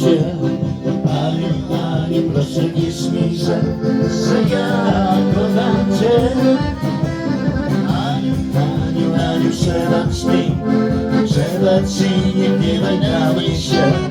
się. Panie, panie, proszę nie śmiej, że, że ja kocham cię Aniu, aniu, aniu, przebacz mi Przebacz i nie gniewaj na mnie się.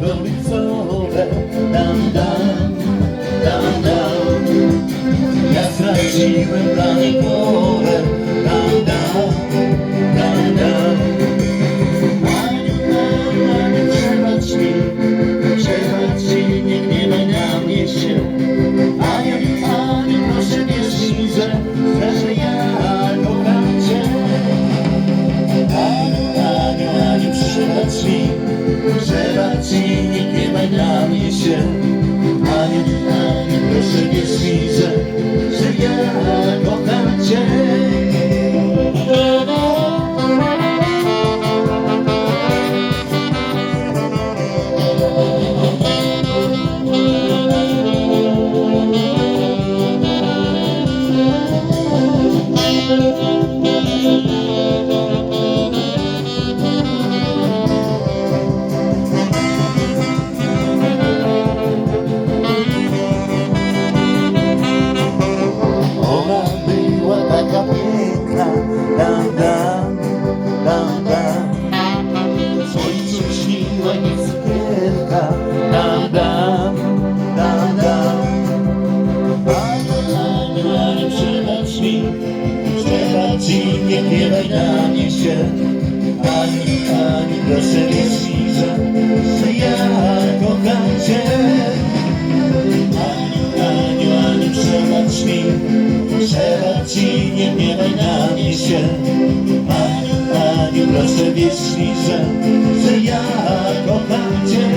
Korycowe Dam, dam, dam, dam Ja straciłem niej głowę Dam, dam, dam, dam Aniu, Aniu, Aniu, przebacz mi Przebacz ci, nie na mnie się Aniu, Aniu, proszę wierz mi, że ja kocham cię. Aniu, Aniu, Aniu, mi Przebacz ci, nie gniewaj na mnie się. Aniu, Aniu, proszę wierz mi, że Że ja kocham cię Przebacz ci, nie gniewaj na mnie się. Aniu, Aniu, proszę wierz mi, że Że ja kocham cię. Aniu, Aniu, Aniu, przebacz mi. Przebacz ci, nie gniewaj na mnie się. Aniu, Aniu, proszę wierz mi, że Że ja kocham cię